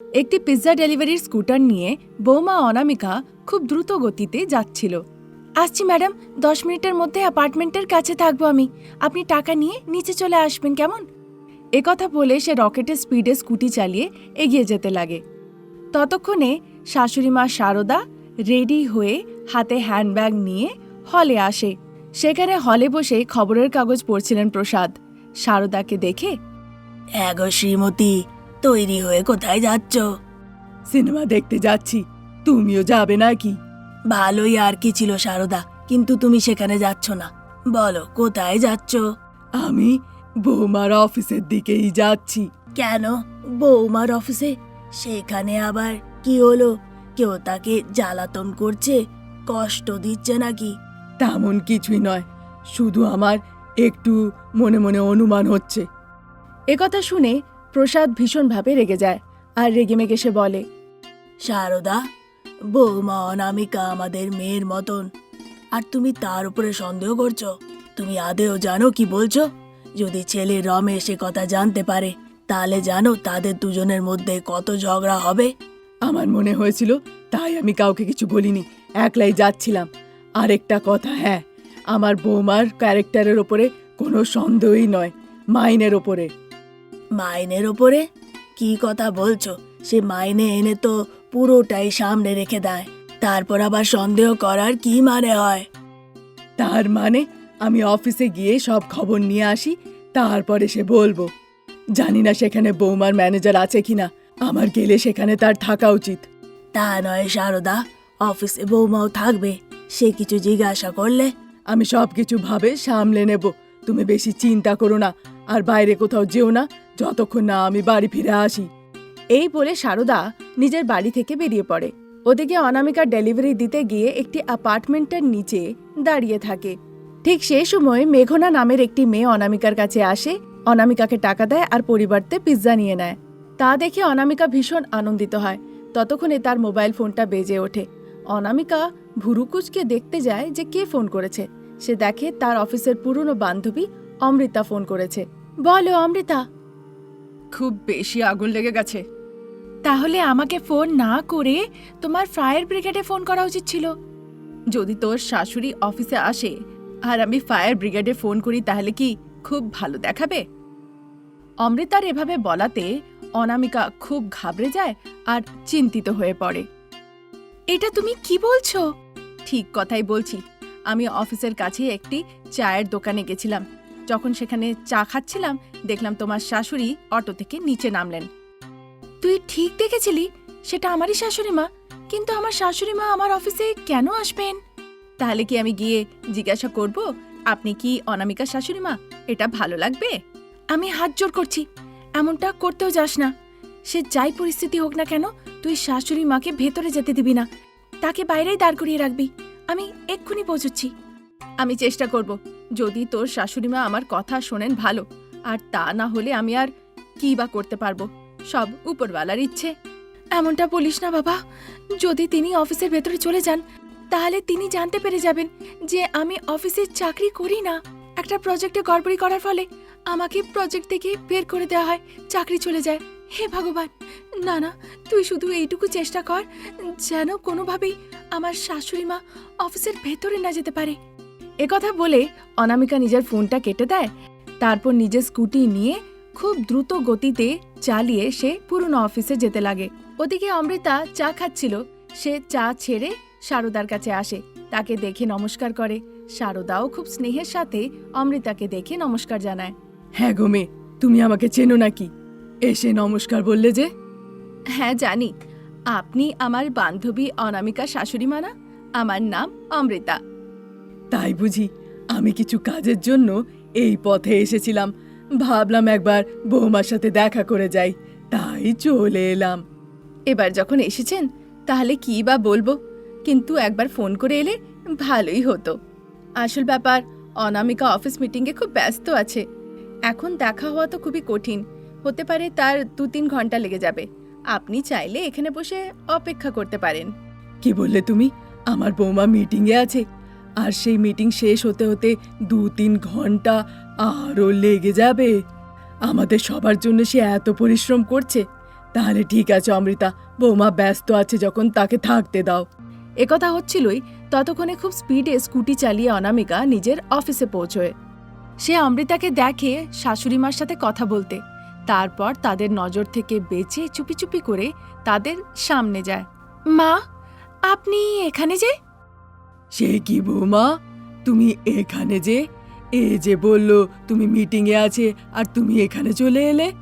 একটি পিৎজা ডেলিভারির স্কুটার নিয়ে বৌমা অনামিকা খুব দ্রুত গতিতে যাচ্ছিল। আসছি ম্যাডাম, দশ মিনিটের মধ্যে অ্যাপার্টমেন্টের কাছে থাকব আমি। আপনি টাকা নিয়ে নিচে চলে আসবেন, কেমন? একথা বলে সে রকেটের স্পিডে স্কুটি চালিয়ে এগিয়ে যেতে লাগে। ততক্ষণে শাশুড়ি মা শারদা রেডি হয়ে হাতে হ্যান্ডব্যাগ নিয়ে হলে আসে। সেখানে হলে বসে খবরের কাগজ পড়ছিলেন প্রসাদ। শারদাকে দেখে এগো শ্রীমতী তৈরি হয়ে কোথায় যাচ্ছ? সিনেমা দেখতে যাচ্ছি। তুমিও যাবে নাকি? ভালোই আর কি ছিল সারদা কিন্তু তুমি সেখানে যাচ্ছ না। বলো কোথায় যাচ্ছ? আমি বৌমার অফিসের দিকেই যাচ্ছি। কেন? বৌমার অফিসে? সেখানে আবার কি হলো? কেউ তাকে জ্বালাতন করছে? কষ্ট দিচ্ছে নাকি? তেমন কিছুই নয় শুধু আমার একটু মনে মনে অনুমান হচ্ছে। একথা শুনে প্রসাদ ভীষণভাবে রেগে যায় আর রেগে মেগে সে বলে সারদা বৌমা অনামিকা আমাদের মেয়ের মতন। আর তুমি তার উপরে সন্দেহ করছ? তুমি আদেও জানো কি বলছো? যদি ছেলে রমেশ এ কথা জানতে পারে তাহলে জানো তাদের দুজনের মধ্যে কত ঝগড়া হবে? আমার মনে হয়েছিল তাই আমি কাউকে কিছু বলিনি একলাই যাচ্ছিলাম। আরেকটা কথা হ্যাঁ আমার বৌমার ক্যারেক্টারের ওপরে কোনো সন্দেহই নয় মাইনের ওপরে। মাইনের ওপরে? কি কথা বলছো? সে মাইনে এনে তো পুরোটাই সামনে রেখে দেয়। তারপর আবার সন্দেহ করার কি মানে হয়? তার মানে আমি অফিসে গিয়ে সব খবর নিয়ে আসি তারপরে সে বলব জানি না সেখানে বৌমার ম্যানেজার আছে কিনা আমার গেলে সেখানে তার থাকা উচিত। তা নয় সারদা অফিসে বৌমাও থাকবে সে কিছু জিজ্ঞাসা করলে? আমি সব কিছু ভাবে সামলে নেব তুমি বেশি চিন্তা করো না আর বাইরে কোথাও যেও না, যতক্ষণ না আমি বাড়ি ফিরে আসি। এই বলে সারদা নিজের বাড়ি থেকে বেরিয়ে পড়ে। ওদিকে অনামিকা ডেলিভারি দিতে গিয়ে একটি অ্যাপার্টমেন্টের নিচে দাঁড়িয়ে থাকে। ঠিক সেই সময় মেঘনা নামের একটি মেয়ে অনামিকার কাছে আসে, অনামিকাকে টাকা দেয় আর পরিবর্তে পিৎজা নিয়ে নেয়। তা দেখে অনামিকা ভীষণ আনন্দিত হয়। ততক্ষণে তার মোবাইল ফোনটা বেজে ওঠে। অনামিকা ভুরুকুচকে দেখতে যায় যে কে ফোন করেছে। সে দেখে তার অফিসের পুরনো বান্ধবী অমৃতা ফোন করেছে। বলো অমৃতা। খুব বেশি আগুন লেগে গেছে। তাহলে আমাকে ফোন না করে তোমার ফায়ার ব্রিগেডে ফোন করা উচিত ছিল? যদি তোর শাশুড়ি অফিসে আসে আর আমি ফায়ার ব্রিগেডে ফোন করি তাহলে কি খুব ভালো দেখাবে? অমৃতার এভাবে বলাতে অনামিকা খুব ঘাবড়ে যায় আর চিন্তিত হয়ে পড়ে। এটা তুমি কি বলছো? ঠিক কথাই বলছি। আমি অফিসের কাছে একটি চায়ের দোকানে গেছিলাম। যখন সেখানে চা খাচ্ছিলাম, দেখলাম তোমার শাশুড়ি অটো থেকে নিচে নামলেন। তুই ঠিক দেখেছিলি, সেটা আমারই শাশুড়ি মা, কিন্তু আমার শাশুড়ি মা আমার অফিসে কেন আসবেন? তাহলে কি আমি গিয়ে জিজ্ঞাসা করব, আপনি কি অনামিকা শাশুড়ি মা? এটা ভালো লাগবে? আমি হাত জোর করছি, এমনটা করতেও যাস না। সে যাই পরিস্থিতি হোক না কেন, তুই শাশুড়ি মাকে ভেতরে যেতে দিবি না। তাকে বাইরেই দাঁড় করিয়ে রাখবি। আমি এক্ষুনি পৌঁছচ্ছি। আমি চেষ্টা করব। যদি তোর শাশুড়িমা আমার কথা শোনেন ভালো, আর তা না হলে আমি আর কি বা করতে পারব? সব উপরওয়ালার ইচ্ছে। এমনটা বলিস না বাবা। যদি তিনি অফিসের ভেতরে চলে যান, তাহলে তিনি জানতে পেরে যাবেন যে আমি অফিসে চাকরি করি না। একটা প্রজেক্টে গড়বড়ি করার ফলে আমাকে প্রজেক্ট থেকে বের করে দেওয়া হয়, চাকরি চলে যায়। হে ভগবান! না না, তুই শুধু এইটুকু চেষ্টা কর, যেন কোনোভাবেই আমার শাশুড়ি মা অফিসের ভেতরে না যেতে পারে। একথা বলে অনামিকা নিজের ফোনটা কেটে দেয় তারপর নিজের স্কুটি নিয়ে খুব দ্রুত গতিতে চালিয়ে সে পুরনো অফিসে যেতে লাগে। ওদিকে অমৃতা চা খাচ্ছিল। সে চা ছেড়ে সারদার কাছে আসে তাকে দেখে নমস্কার করে। সারদাও খুব স্নেহের সাথে অমৃতাকে দেখে নমস্কার জানায়। হ্যাঁ গো মেয়ে তুমি আমাকে চেনো নাকি? এসে নমস্কার বললে যে? হ্যাঁ জানি। আপনি আমার বান্ধবী অনামিকা শাশুড়ি মানা আমার নাম অমৃতা। তাই বুঝি আমি কিছু কাজের জন্য এই পথে এসেছিলাম। ভাবলাম একবার বৌমার সাথে দেখা করে যাই। তাই চলে এলাম। এবার যখন এসেছেন তাহলে কি বা বলব? কিন্তু একবার ফোন করে এলে ভালোই হতো। আসল ব্যাপার অনামিকা অফিস মিটিংয়ে খুব ব্যস্ত আছে। এখন দেখা হওয়া তো খুবই কঠিন। হতে পারে তার দু তিন ঘণ্টা লেগে যাবে। আপনি চাইলে এখানে বসে অপেক্ষা করতে পারেন। কি বললে তুমি? আমার বৌমা মিটিংয়ে আছে। আর সেই মিটিং শেষ হতে হতে দু তিন ঘণ্টা আরও লেগে যাবে। আমাদের সবার জন্য সে এত পরিশ্রম করছে। তাহলে ঠিক আছে, অমৃতা। বৌমা ব্যস্ত আছে যখন তাকে থাকতে দাও। একথা হচ্ছিলই ততক্ষণে খুব স্পিডে স্কুটি চালিয়ে অনামিকা নিজের অফিসে পৌঁছয়। সে অমৃতাকে দেখে শাশুড়ি মার সাথে কথা বলতে। তারপর তাদের নজর থেকে বেঁচে চুপি চুপি করে তাদের সামনে যায়। মা, আপনি এখানে যে? সে কি বৌমা? তুমি এখানে যে এ যে বলল তুমি মিটিংয়ে আছে আর তুমি এখানে চলে এলে?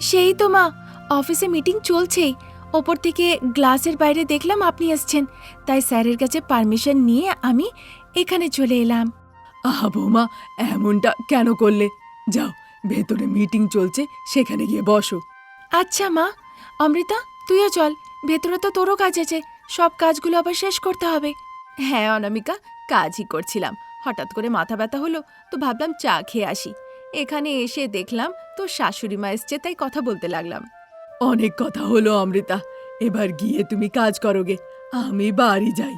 সেই তো মা অফিসে মিটিং চলছেই। ওপর থেকে গ্লাসের বাইরে দেখলাম আপনি এসছেন। তাই স্যারের কাছে পারমিশন নিয়ে আমি এখানে চলে এলাম। আহা বৌমা এমনটা কেন করলে? যাও ভেতরে মিটিং চলছে সেখানে গিয়ে বসো। আচ্ছা মা অমৃতা তুইও চল। ভেতরে তো তোরও কাজ আছে। সব কাজগুলো আবার শেষ করতে হবে। হ্যাঁ অনামিকা, কাজই করছিলাম। হঠাৎ করে মাথা ব্যথা হলো, তো ভাবলাম চা খেয়ে আসি। এখানে এসে দেখলাম, তো শাশুড়ি মা এসছে, তাই কথা বলতে লাগলাম। অনেক কথা হলো, অমৃতা। এবার গিয়ে তুমি কাজ করোগে আমি বাড়ি যাই।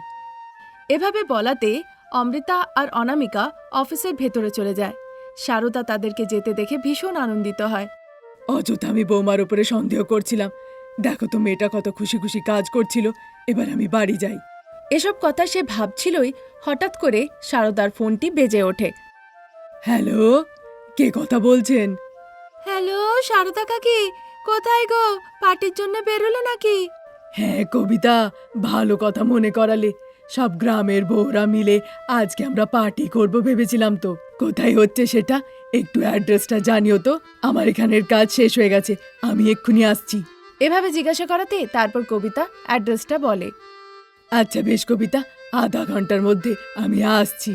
এভাবে বলাতে অমৃতা আর অনামিকা অফিসের ভেতরে চলে যায়। সারদা তাদেরকে যেতে দেখে ভীষণ আনন্দিত হয়। অযথা আমি বৌমার উপরে সন্দেহ করছিলাম। দেখো তো মেয়েটা কত খুশি খুশি কাজ করছিল। এবার আমি বাড়ি যাই। এসব কথা সে ভাবছিলই হঠাৎ করে সারদার ফোনটি বেজে ওঠে। হ্যালো কে কথা বলছেন? হ্যালো সারদা কাকি কোথায় গো? পার্টির জন্য বেরোলে নাকি? হ্যাঁ কবিতা ভালো কথা মনে করালে। সব গ্রামের বউরা মিলে আজকে আমরা পার্টি করব ভেবেছিলাম তো। কোথায় হচ্ছে সেটা একটু অ্যাড্রেসটা জানিও তো। আমার এখানের কাজ শেষ হয়ে গেছে আমি এক্ষুনি আসছি। এভাবে জিজ্ঞাসা করাতে তারপর কবিতা অ্যাড্রেসটা বলে। আচ্ছা বেশ কবিতা, আধা ঘণ্টার মধ্যে আমি আসছি।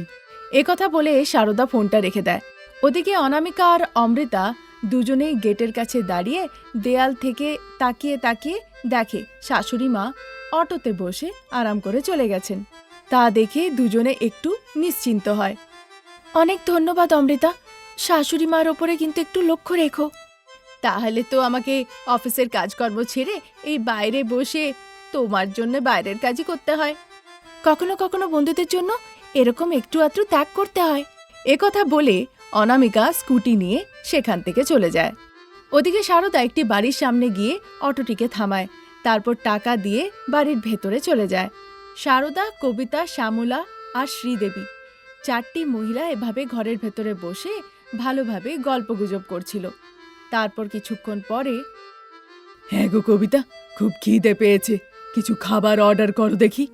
এ কথা বলে সারদা ফোনটা রেখে দেয়। ওদিকে অনামিকা আর অমৃতা দুজনেই গেটের কাছে দাঁড়িয়ে দেয়াল থেকে তাকিয়ে তাকিয়ে দেখে শাশুড়ি মা অটোতে বসে আরাম করে চলে গেছেন। তা দেখে দুজনে একটু নিশ্চিন্ত হয়। অনেক ধন্যবাদ অমৃতা, শাশুড়ি মার ওপরে কিন্তু একটু লক্ষ্য রেখো। তাহলে তো আমাকে অফিসের কাজকর্ম ছেড়ে এই বাইরে বসে তোমার জন্য বাইরের কাজই করতে হয়। কখনো কখনো বন্ধুদের জন্য এরকম একটু আত্রু ত্যাগ করতে হয়। একথা বলে অনামিকা স্কুটি নিয়ে সেখান থেকে চলে যায়। ওদিকে সারদা একটি বাড়ির সামনে গিয়ে অটোটিকে থামায়, তারপর টাকা দিয়ে বাড়ির ভেতরে চলে যায়। সারদা, কবিতা, শ্যামলা আর শ্রীদেবী চারটি মহিলা এভাবে ঘরের ভেতরে বসে ভালোভাবে গল্পগুজব করছিল। তারপর কিছুক্ষণ পরে হ্যাঁ গো কবিতা, খুব খিদে পেয়েছে। কিছু খাবার অর্ডার করো দেখি।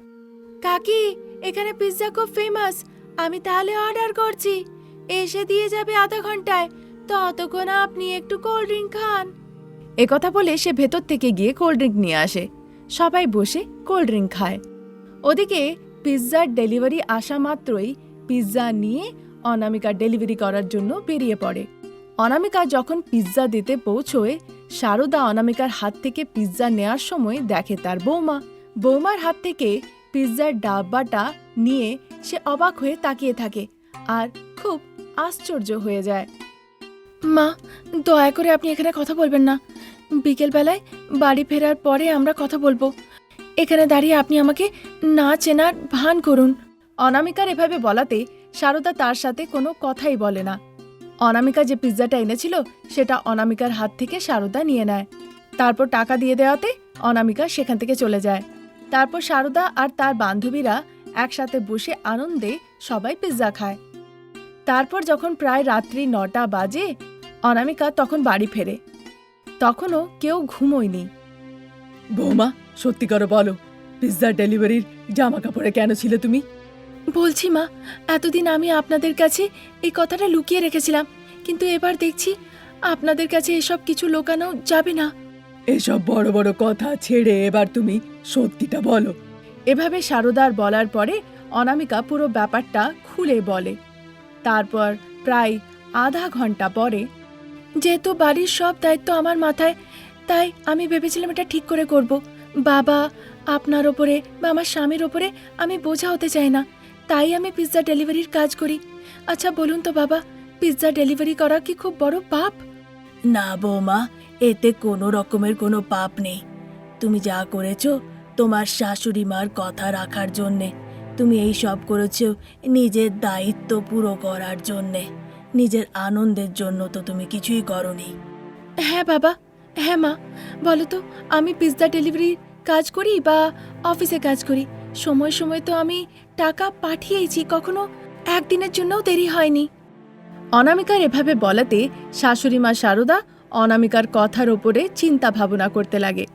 কাকি এখানে পিৎজা খুব ফেমাস আমি তাহলে অর্ডার করছি। এসে দিয়ে যাবে আধা ঘন্টায়। ততক্ষণ আপনি একটু কোল্ড ড্রিঙ্ক খান। কথা বলে সে ভেতর থেকে গিয়ে কোল্ড ড্রিঙ্ক নিয়ে আসে। সবাই বসে কোল্ড ড্রিঙ্ক খায়। ওদিকে পিৎজার ডেলিভারি আসা মাত্রই পিৎজা নিয়ে অনামিকা ডেলিভারি করার জন্য বেরিয়ে পড়ে। অনামিকা যখন পিৎজা দিতে পৌঁছয় সারদা অনামিকার হাত থেকে পিৎজা নেয়ার সময় দেখে তার বৌমা। বৌমার হাত থেকে পিৎজার ডাব্বাটা নিয়ে সে অবাক হয়ে তাকিয়ে থাকে আর খুব আশ্চর্য হয়ে যায়। মা দয়া করে আপনি এখানে কথা বলবেন না। বিকেলবেলায় বাড়ি ফেরার পরে আমরা কথা বলব। এখানে দাঁড়িয়ে আপনি আমাকে না চেনার ভান করুন। অনামিকার এভাবে বলাতে সারদা তার সাথে কোনো কথাই বলে না। অনামিকা যে পিৎজাটা এনেছিল, সেটা অনামিকার হাত থেকে সারদা নিয়ে নেয়। তারপর টাকা দিয়ে দেওয়াতে অনামিকা সেখান থেকে চলে যায়। তারপর সারদা আর তার বান্ধবীরা একসাথে বসে আনন্দে সবাই পিৎজা খায়। তারপর যখন প্রায় রাত্রি নটা বাজে, অনামিকা তখন বাড়ি ফেরে। তখনও কেউ ঘুমোয়নি। বৌমা, সত্যি করে বলো পিৎজা ডেলিভারির জামা কাপড়ে কেন ছিলে তুমি? বলছি মা এতদিন আমি আপনাদের কাছে এই কথাটা লুকিয়ে রেখেছিলাম কিন্তু এবার দেখছি আপনাদের কাছে এসব কিছু লোকানো যাবে না। এসব বড় বড় কথা ছেড়ে এবার তুমি সত্যিটা বলো। এভাবে সারদার বলার পরে অনামিকা পুরো ব্যাপারটা খুলে বলে। তারপর প্রায় আধা ঘণ্টা পরে যেহেতু বাড়ির সব দায়িত্ব আমার মাথায় তাই আমি ভেবেছিলাম এটা ঠিক করে করব। বাবা আপনার ওপরে বা আমার স্বামীর ওপরে আমি বোঝা হতে চাই না। তাই আমি পিৎজা ডেলিভারির কাজ করি। আচ্ছা বলুন তো বাবা পিৎজা ডেলিভারি করা কি খুব বড় পাপ? না বৌমা এতে কোনো রকমের কোনো পাপ নেই। তুমি যা করেছ তোমার শাশুড়ি মার কথা রাখার জন্যে তুমি এই সব করেছ নিজের দায়িত্ব পুরো করার জন্যে। নিজের আনন্দের জন্য তো তুমি কিছুই করনি। হ্যাঁ বাবা হ্যাঁ মা বলো তো আমি পিৎজা ডেলিভারির কাজ করি বা অফিসে কাজ করি? সময় সময় তো আমি টাকা পাঠিয়েছি, কখনো একদিনের জন্যও দেরি হয়নি। অনামিকার এভাবে বলাতে শাশুড়ি মা শারদা অনামিকার কথার ওপরে চিন্তা ভাবনা করতে লাগে।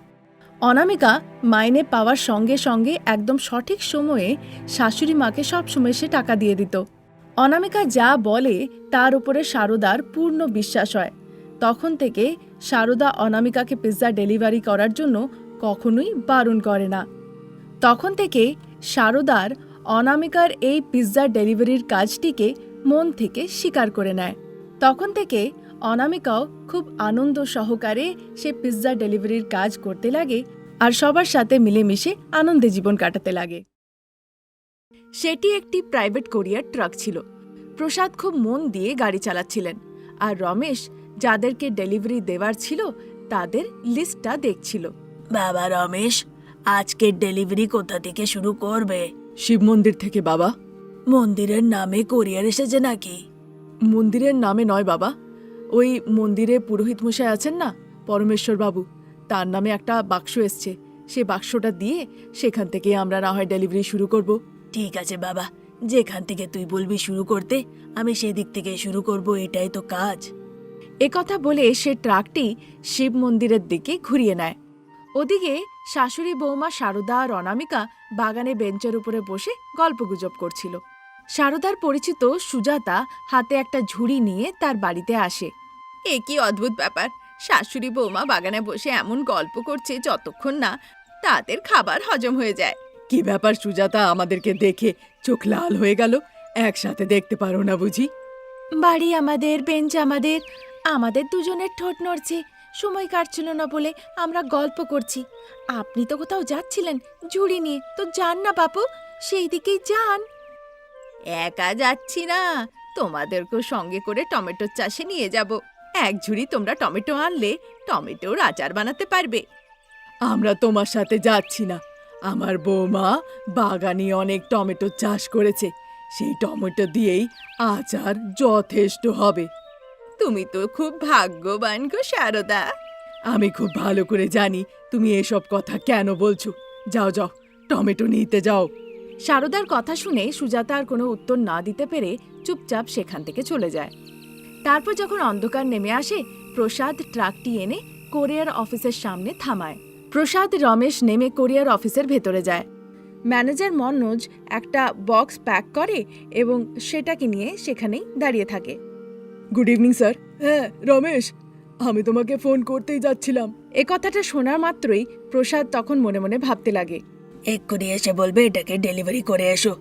অনামিকা মাইনে পাওয়ার সঙ্গে সঙ্গে একদম সঠিক সময়ে শাশুড়ি মাকে সবসময় সে টাকা দিয়ে দিত। অনামিকা যা বলে তার উপরে শারদার পূর্ণ বিশ্বাস হয়। তখন থেকে শারদা অনামিকাকে পিৎজা ডেলিভারি করার জন্য কখনোই বারণ করে না। তখন থেকে শারদার অনামিকার এই পিৎজা ডেলিভারির কাজটিকে মন থেকে স্বীকার করে নেয়। তখন থেকে অনামিকাও খুব আনন্দ সহকারে সে পিৎজা ডেলিভারির কাজ করতে লাগে আর সবার সাথে মিলেমিশে আনন্দে জীবন কাটাতে লাগে। সেটি একটি প্রাইভেট কোরিয়ার ট্রাক ছিল। প্রসাদ খুব মন দিয়ে গাড়ি চালাচ্ছিলেন আর রমেশ যাদেরকে ডেলিভারি দেওয়ার ছিল তাদের লিস্টটা দেখছিল। বাবা রমেশ আজকের ডেলিভারি কোথা থেকে শুরু করবে? শিব মন্দির থেকে বাবা। মন্দিরের নামে কোরিয়ার এসেছে নাকি? মন্দিরের নামে নয় বাবা। ওই মন্দিরে পুরোহিত মশাই আছেন না? পরমেশ্বর বাবু। তার নামে একটা বাক্স এসছে। সে বাক্সটা দিয়ে সেখান থেকে আমরা না হয় ডেলিভারি শুরু করব। ঠিক আছে বাবা। যেখান থেকে তুই বলবি শুরু করতে আমি সেদিক থেকে শুরু করব এটাই তো কাজ। কথা বলে সে ট্রাকটি শিব মন্দিরের দিকে ঘুরিয়ে নেয়। ওদিকে শাশুড়ি বৌমা শারদা আর অনামিকা বাগানে বেঞ্চের উপরে বসে গল্পগুজব করছিল। শারদার পরিচিত সুজাতা হাতে একটা ঝুড়ি নিয়ে তার বাড়িতে আসে। এ কি অদ্ভুত ব্যাপার! শাশুড়ি বৌমা বাগানে বসে এমন গল্প করছে যতক্ষণ না তাদের খাবার হজম হয়ে যায়। কি ব্যাপার সুজাতা আমাদেরকে দেখে চোখ লাল হয়ে গেল? একসাথে দেখতে পারো না বুঝি? বাড়ি আমাদের বেঞ্চ আমাদের আমাদের দুজনের ঠোঁট নড়ছে। সময় কাটছিল না বলে আমরা গল্প করছি। আপনি তো কোথাও যাচ্ছিলেন ঝুড়ি নিয়ে। তো যান না বাপু সেই দিকেই যান। একা যাচ্ছি না। তোমাদেরকেও সঙ্গে করে টমেটোর চাষে নিয়ে যাব। এক ঝুড়ি তোমরা টমেটো আনলে টমেটোর আচার বানাতে পারবে। আমরা তোমার সাথে যাচ্ছি না। আমার বৌমা বাগানে অনেক টমেটো চাষ করেছে। সেই টমেটো দিয়েই আচার যথেষ্ট হবে। তুমি তো খুব ভাগ্যবান গো শারদা আমি খুব ভালো করে জানি তুমি এসব কথা কেন বলছো। যাও যাও টমেটো নিতে যাও। শারদার কথা শুনে সুজাতা আর কোনো উত্তর না দিতে পেরে চুপচাপ সেখান থেকে চলে যায়। তারপর যখন অন্ধকার নেমে আসে প্রসাদ ট্রাকটি এনে কোরিয়ার অফিসের সামনে থামায়। প্রসাদ রমেশ নেমে কোরিয়ার অফিসের ভেতরে যায়। ম্যানেজার মনোজ একটা বক্স প্যাক করে এবং সেটাকে নিয়ে সেখানেই দাঁড়িয়ে থাকে। গুড ইভিনিং স্যার হ্যাঁ রমেশ আমি তোমাকে ফোন করতেই যাচ্ছিলাম। এ কথাটা শোনার মাত্রই প্রসাদ তখন মনে মনে ভাবতে লাগে। এক্ষুনি এসে বলবে এটাকে ডেলিভারি করে এসো।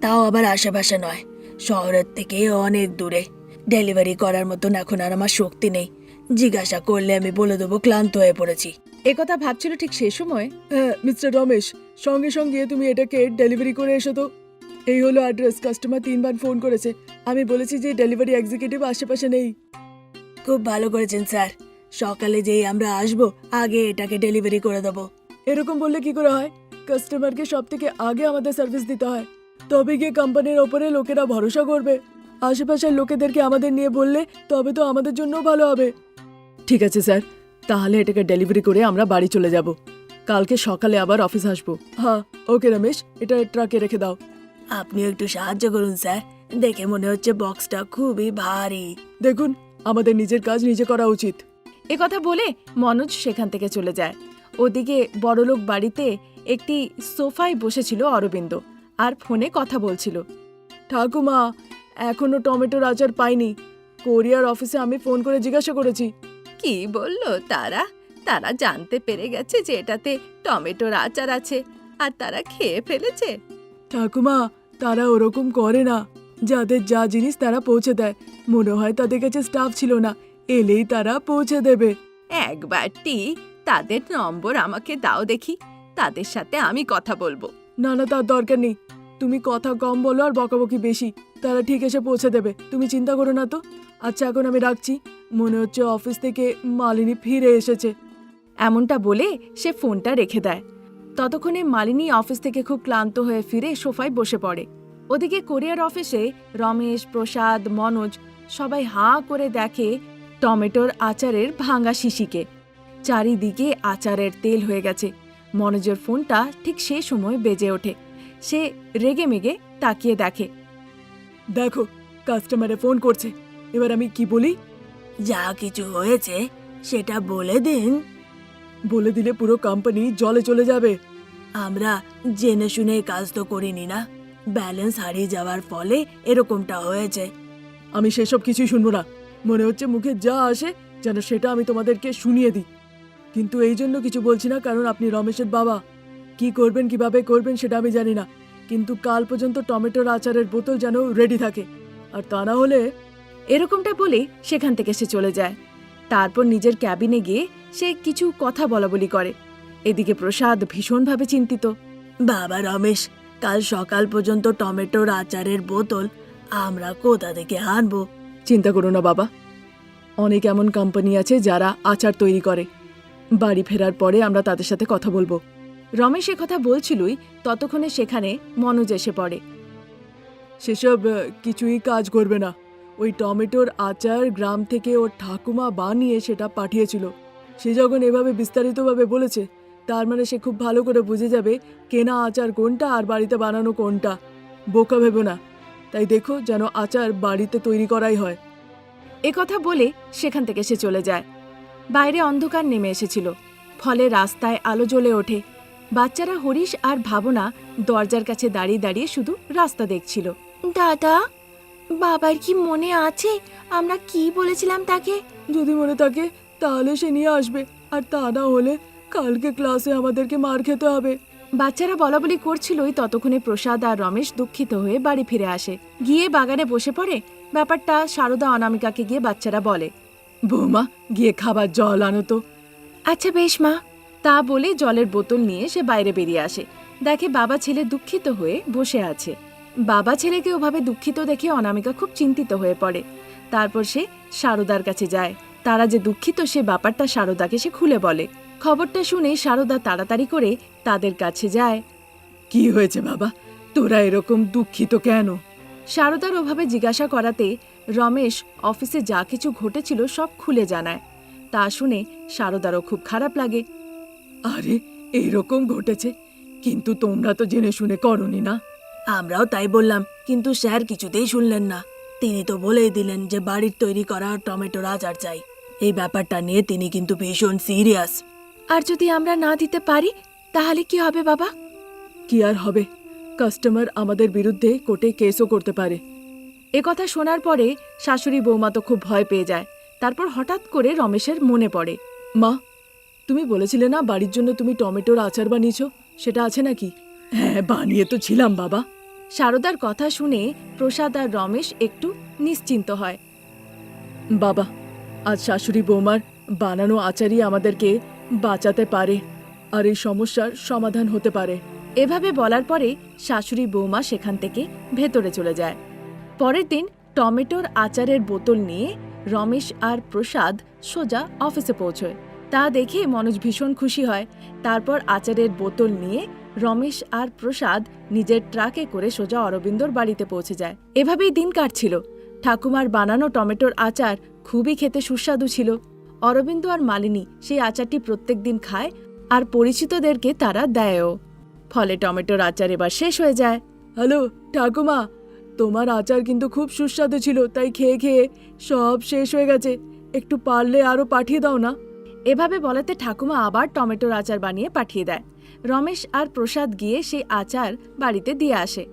তাও আবার আশেপাশে নয় শহরের থেকে অনেক দূরে। ডেলিভারি করার মতন এখন আর আমার শক্তি নেই। জিজ্ঞাসা করলে আমি বলে দেবো ক্লান্ত হয়ে পড়েছি। এ কথা ভাবছিল ঠিক সে সময়? হ্যাঁ মিস্টার রমেশ সঙ্গে সঙ্গে তুমি এটাকে ডেলিভারি করে এসো তো। এই হলো অ্যাড্রেস কাস্টমার তিনবার ফোন করেছে। আমি বলেছি যে ডেলিভারি এক্সিকিউটিভ আশেপাশে নেই। খুব ভালো করেছেন স্যার। সকালে যেই আমরা আসব আগে এটাকে ডেলিভারি করে দেবো। এরকম বললে কি করে হয়? কাস্টমারকে সব থেকে আগে আমাদের সার্ভিস দিতে হয়। তবে গিয়ে কোম্পানির ওপরে লোকেরা ভরসা করবে। আশেপাশের লোকেদেরকে আমাদের নিয়ে বললে তবে তো আমাদের জন্যও ভালো হবে। ঠিক আছে স্যার। তাহলে এটাকে ডেলিভারি করে আমরা বাড়ি চলে যাব। কালকে সকালে আবার অফিস আসব। হ্যাঁ ওকে রমেশ এটা ট্রাকে রেখে দাও। আপনিও একটু সাহায্য করুন স্যার। দেখে মনে হচ্ছে বক্সটা খুবই ভারী। দেখুন আমাদের নিজের কাজ নিজে করা উচিত। এ কথা বলে মনোজ সেখান থেকে চলে যায়। ওদিকে বড়লোক বাড়িতে একটি সোফায় বসেছিল অরবিন্দ আর ফোনে কথা বলছিল। ঠাকুমা এখনও টমেটোর আচার পাইনি। কোরিয়ার অফিসে আমি ফোন করে জিজ্ঞাসা করেছি। কি বলল তারা? তারা জানতে পেরে গেছে যে এটাতে টমেটোর আচার আছে আর তারা খেয়ে ফেলেছে। ঠাকুমা তারা ওরকম করে না। যাদের যা জিনিস তারা পৌঁছে দেয়। মনে হয় তাদের কাছে স্টাফ ছিল না। এলেই তারা পৌঁছে দেবে। একবারটি তাদের নম্বর আমাকে দাও দেখি। তাদের সাথে আমি কথা বলব। না না তার দরকার নেই। তুমি কথা কম বলো আর বকাবকি বেশি। তারা ঠিক এসে পৌঁছে দেবে। তুমি চিন্তা করো না তো। আচ্ছা এখন আমি রাখছি। মনে হচ্ছে অফিস থেকে মালিনী ফিরে এসেছে। এমনটা বলে সে ফোনটা রেখে দেয়। ততক্ষণে মালিনী অফিস থেকে খুব ক্লান্ত হয়ে ফিরে সোফায় বসে পড়ে। ওদিকে কোরিয়ার অফিসে রমেশ, প্রসাদ, মনোজ সবাই হাঁ করে দেখে টমেটোর আচারের ভাঙা শিশিকে। চারিদিকে আচারের তেল হয়ে গেছে। মনোজের ফোনটা ঠিক সে সময় বেজে ওঠে। সে রেগে মেগে তাকিয়ে দেখে। দেখো কাস্টমারে ফোন করছে। এবার আমি কি বলি? যা কিছু হয়েছে, সেটা বলে দিন। বলে দিলে পুরো কোম্পানি জলে চলে যাবে। আমরা জেনে শুনে কাজ তো করিনি না। ব্যালেন্স হারিয়ে যাওয়ার ফলে এরকমটা হয়েছে। আমি সেসব কিছুই শুনব না। মনে হচ্ছে মুখে যা আসে যেন সেটা আমি তোমাদেরকে শুনিয়ে দিই। কিন্তু এই জন্য কিছু বলছি না, কারণ আপনি রমেশের বাবা। কি করবেন, কীভাবে করবেন সেটা আমি জানি না। কিন্তু কাল পর্যন্ত টমেটোর আচারের বোতল যেন রেডি থাকে। আর তা না হলে এরকমটা বলে সেখান থেকে সে চলে যায়। তারপর নিজের ক্যাবিনে গিয়ে সে কিছু কথা বলা বলি করে। এদিকে প্রসাদ ভীষণভাবে চিন্তিত। বাবা রমেশ কাল সকাল পর্যন্ত টমেটোর আচারের বোতল আমরা কোথা থেকে আনব? চিন্তা করো না বাবা। অনেক এমন কোম্পানি আছে যারা আচার তৈরি করে। বাড়ি ফেরার পরে আমরা তাদের সাথে কথা বলব। রমেশ কথা বলছিলই ততক্ষণে সেখানে মনোজ এসে পড়ে। সেসব কিছুই কাজ করবে না। ওই টমেটোর আচার গ্রাম থেকে ওর ঠাকুমা বানিয়ে সেটা পাঠিয়েছিল। সে যখন এভাবে বিস্তারিতভাবে বলেছে, তার মানে সে খুব ভালো করে বুঝে যাবে কেনা আচার কোনটা আর বাড়িতে বানানো কোনটা। বোকা ভেবো না। তাই দেখো যেন আচার বাড়িতে তৈরি করাই হয়। এ কথা বলে সেখান থেকে সে চলে যায়। বাইরে অন্ধকার নেমে এসেছিল। ফলে রাস্তায় আলো জ্বলে ওঠে। বাচ্চারা হরিশ আর ভাবনা দরজার কাছে দাঁড়িয়ে দাঁড়িয়ে শুধু রাস্তা দেখছিল। দাদা? বাবার কি মনে আছে? আমরা কি বলেছিলাম তাকে? যদি মনে থাকে তাহলে সে নিয়ে আসবে। আর তা না হলে কালকে ক্লাসে আমাদেরকে মার খেতে হবে। বাচ্চারা বলা বলাবলি করছিলই ততক্ষণে প্রসাদ আর রমেশ দুঃখিত হয়ে বাড়ি ফিরে আসে। গিয়ে বাগানে বসে পড়ে ব্যাপারটা সারদা অনামিকাকে গিয়ে বাচ্চারা বলে। বৌমা গিয়ে খাবার জল আনো তো। আচ্ছা বেশ মা। তা বলে জলের বোতল নিয়ে সে বাইরে বেরিয়ে আসে। দেখে বাবা ছেলে দুঃখিত হয়ে বসে আছে। বাবা ছেলেকে ওভাবে দুঃখিত দেখে অনামিকা খুব চিন্তিত হয়ে পড়ে। তারপর সে সারদার কাছে যায়। তারা যে দুঃখিত সে ব্যাপারটা সারদাকে সে খুলে বলে। খবরটা শুনে সারদা তাড়াতাড়ি করে তাদের কাছে যায়। কি হয়েছে বাবা? তোরা এরকম দুঃখিত কেন? সারদার ওভাবে জিজ্ঞাসা করাতে রমেশ অফিসে যা কিছু ঘটেছিল সব খুলে জানায়। তা শুনে সারদারও খুব খারাপ লাগে। আরে এরকম ঘটেছে? কিন্তু তোমরা তো জেনে শুনে করনি না। আমরাও তাই বললাম কিন্তু স্যার কিছুতেই শুনলেন না। তিনি তো বলেই দিলেন যে বাড়ির তৈরি করা টমেটোর আচার চাই। এই ব্যাপারটা নিয়ে তিনি কিন্তু ভীষণ সিরিয়াস। আর যদি আমরা না দিতে পারি তাহলে কি হবে বাবা? কি আর হবে? কাস্টমার আমাদের বিরুদ্ধে কোর্টে কেসও করতে পারে। এ কথা শোনার পরে শাশুড়ি বৌমা তো খুব ভয় পেয়ে যায়। তারপর হঠাৎ করে রমেশের মনে পড়ে। মা তুমি বলেছিলে না বাড়ির জন্য তুমি টমেটোর আচার বানিয়েছ? সেটা আছে নাকি? হ্যাঁ বানিয়ে তো ছিলাম বাবা। সারদার কথা শুনে প্রসাদ আর রমেশ একটু নিশ্চিন্ত হয়। বাবা, আজ শাশুড়ি বৌমার বানানো আচারই আমাদেরকে বাঁচাতে পারে আর এই সমস্যার সমাধান হতে পারে। এভাবে বলার পরে শাশুড়ি বৌমা সেখান থেকে ভেতরে চলে যায়। পরের দিন টমেটোর আচারের বোতল নিয়ে রমেশ আর প্রসাদ সোজা অফিসে পৌঁছয়। তা দেখে মনোজ ভীষণ খুশি হয়। তারপর আচারের বোতল নিয়ে রমেশ আর প্রসাদ নিজের ট্রাকে করে সোজা অরবিন্দর বাড়িতে পৌঁছে যায়। এভাবেই দিন কাটছিল। ঠাকুমার বানানো টমেটোর আচার খুবই খেতে সুস্বাদু ছিল। অরবিন্দ আর মালিনী সেই আচারটি প্রত্যেক দিন খায় আর পরিচিতদেরকে তারা দেয়ও। ফলে টমেটোর আচার এবার শেষ হয়ে যায়। হ্যালো, ঠাকুমা, তোমার আচার কিন্তু খুব সুস্বাদু ছিল, তাই খেয়ে খেয়ে সব শেষ হয়ে গেছে। একটু পারলে আরও পাঠিয়ে দাও না। এভাবে বলাতে ঠাকুমা আবার টমেটোর আচার বানিয়ে পাঠিয়ে দেয়। রমেশ আর প্রসাদ গিয়ে সেই আচার বাড়িতে দিয়ে আসে।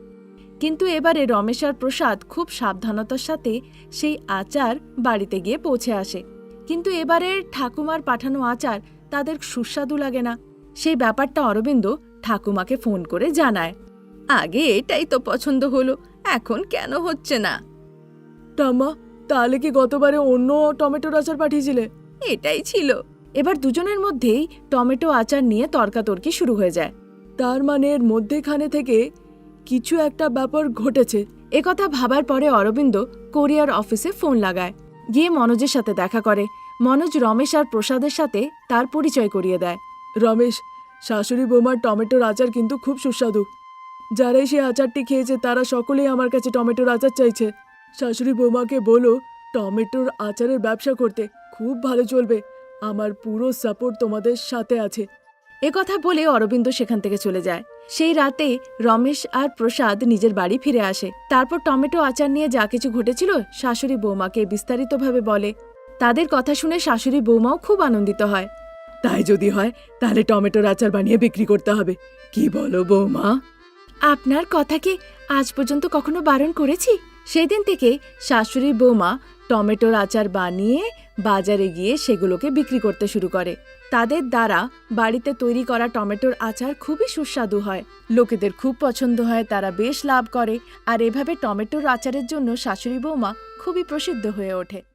কিন্তু এবারে রমেশ আর প্রসাদ খুব সাবধানতার সাথে সেই আচার বাড়িতে গিয়ে পৌঁছে আসে। কিন্তু এবারে ঠাকুমার পাঠানো আচার তাদের সুস্বাদু লাগে না। সেই ব্যাপারটা অরবিন্দ ঠাকুমাকে ফোন করে জানায়। আগে এটাই তো পছন্দ হলো, এখন কেন হচ্ছে না? ঠাম্মা, তাহলে কি গতবারে অন্য টমেটোর আচার পাঠিয়েছিলে? এটাই ছিল। এবার দুজনের মধ্যেই টমেটো আচার নিয়ে তর্কাতর্কি শুরু হয়ে যায়। তার মানে এর মধ্যেখানে থেকে কিছু একটা ব্যাপার ঘটেছে। একথা ভাবার পরে অরবিন্দ কোরিয়ার অফিসে ফোন লাগায়। গিয়ে মনোজের সাথে দেখা করে। মনোজ রমেশ আর প্রসাদের সাথে তার পরিচয় করিয়ে দেয়। রমেশ, শাশুড়ি বৌমার টমেটোর আচার কিন্তু খুব সুস্বাদু। যারাই সেই আচারটি খেয়েছে, তারা সকলেই আমার কাছে টমেটোর আচার চাইছে। শাশুড়ি বৌমাকে বলো, টমেটোর আচারের ব্যবসা করতে খুব ভালো চলবে। আমার পুরো সাপোর্ট তোমাদের সাথে আছে। কথা বলে অরবিন্দ সেখান থেকে চলে যায়। সেই রাতে রমেশ আর প্রসাদ নিজের বাড়ি ফিরে আসে। তারপর টমেটো আচার নিয়ে যা কিছু ঘটেছিল, শাশুড়ি বৌমাকে বিস্তারিতভাবে বলে। তাদের কথা শুনে শাশুড়ি বৌমাও খুব আনন্দিত হয়। তাই যদি হয়, তাহলে টমেটোর আচার বানিয়ে বিক্রি করতে হবে। কি বলো বৌমা? আপনার কথা কি আজ পর্যন্ত কখনো বারণ করেছি? সেই দিন থেকে শাশুড়ি বৌমা টমেটোর আচার বানিয়ে বাজারে গিয়ে সেগুলোকে বিক্রি করতে শুরু করে। তাদের দ্বারা বাড়িতে তৈরি করা টমেটোর আচার খুবই সুস্বাদু হয়। লোকেদের খুব পছন্দ হয়, তারা বেশ লাভ করে। আর এভাবে টমেটোর আচারের জন্য শাশুড়ি বৌমা খুবই প্রসিদ্ধ হয়ে ওঠে।